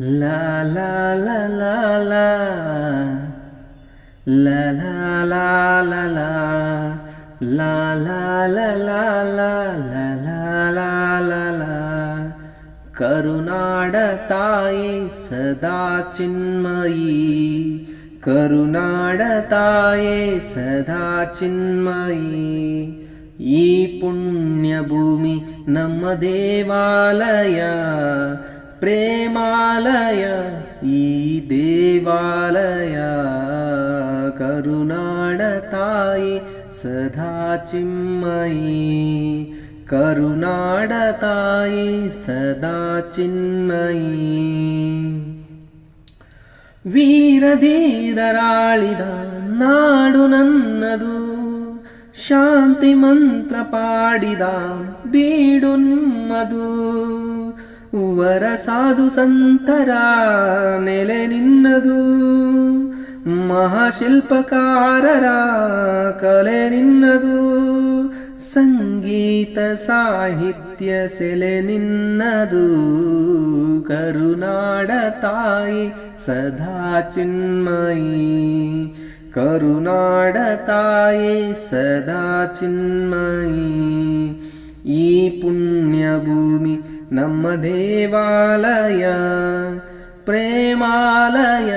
La la la la la La la la la la La la la la la la la la la la करुणाडताये सदा चिन्मयी करुणाडताये सदा चिन्मयी ई पुण्यभूमि नम देवालया ಪ್ರೇಮಾಲಯ, ಈ ದೇವಾಲಯ. ಕರುಣಾಡ ತಾಯಿ ಸದಾ ಚಿನ್ಮಯಿ. ಕರುಣಾಡ ತಾಯಿ ಸದಾ ಚಿನ್ಮಯಿ. ವೀರಧೀರರಾಳಿದ ನಾಡು ನನ್ನದು. ಶಾಂತಿ ಮಂತ್ರ ಪಾಡಿದ ಬೀಡು ನಿಮ್ಮದು. ವರ ಸಾಧು ಸಂತರ, ನೆಲೆ ನಿನ್ನದು. ಮಹಾಶಿಲ್ಪಕಾರರ ಕಲೆ ನಿನ್ನದು. ಸಂಗೀತ ಸಾಹಿತ್ಯ ಸೆಲೆ ನಿನ್ನದು. ಕರುನಾಡ ತಾಯಿ ಸದಾ ಚಿನ್ಮಯಿ. ಕರುನಾಡ ತಾಯಿ ಸದಾ ಚಿನ್ಮಯಿ. ಈ ಪುಣ್ಯ ಭೂಮಿ ನಮ್ಮ ದೇವಾಲಯ, ಪ್ರೇಮಾಲಯ,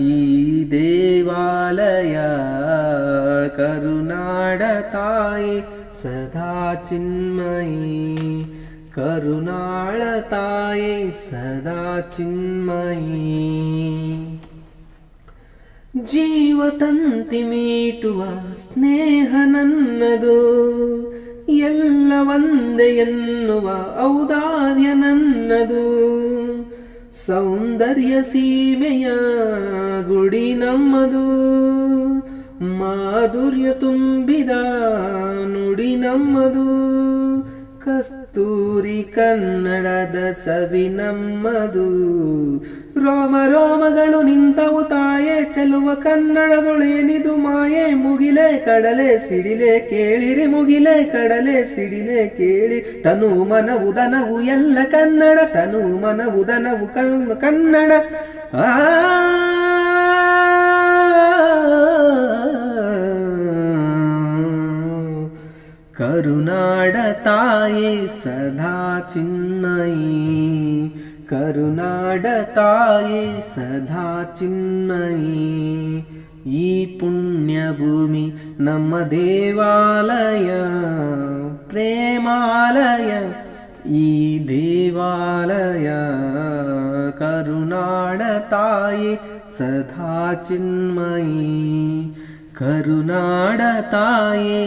ಈ ದೇವಾಲಯ. ಕರುನಾಡ ತಾಯಿ, ಸದಾ ಚಿನ್ಮಯಿ. ಕರುನಾಳ ತಾಯಿ, ಸದಾ ಚಿನ್ಮಯಿ. ಜೀವ ತಂತಿ ಮೀಟುವ ಸ್ನೇಹ ನನ್ನದು. ಎಲ್ಲ ಒಂದೇ ಎನ್ನುವ ಔದಾರ್ಯ ನನ್ನದು. ಸೌಂದರ್ಯ ಸೀಮೆಯ ಗುಡಿ ನಮ್ಮದು. ಮಾಧುರ್ಯ ತುಂಬಿದ ನುಡಿ ನಮ್ಮದು. ಕಸ್ತೂರಿ ಕನ್ನಡದ ಸವಿ ನಮ್ಮದು. ರೋಮ ರೋಮಗಳು ನಿಂತವು ತಾಯೇ ಚೆಲುವ ಕನ್ನಡದೊಳೇನಿದು ಮಾಯೆ ಮುಗಿಲೆ ಕಡಲೆ ಸಿಡಿಲೆ ಕೇಳಿರಿ ಮುಗಿಲೆ ಕಡಲೆ ಸಿಡಿಲೆ ಕೇಳಿ. ತನು ಮನವು ದನವು ಎಲ್ಲ ಕನ್ನಡ, ತನು ಮನವು ದನವು ಕನ್- ಕನ್ನಡ. ಆ, ಕರುನಾಡ ತಾಯೇ ಸದಾ ಚಿನ್ಮಯಿ ಕರುನಾಡ ತಾಯೇ ಸದಾ ಚಿನ್ಮಯಿ ಈ ಪುಣ್ಯ ಭೂಮಿ ನಮ್ಮ ದೇವಾಲಯ ಪ್ರೇಮಾಲಯ ಈ ದೇವಾಲಯ ಕರುನಾಡ ತಾಯಿ ಸದಾ ಚಿನ್ಮಯಿ ಕರುನಾಡ ತಾಯೇ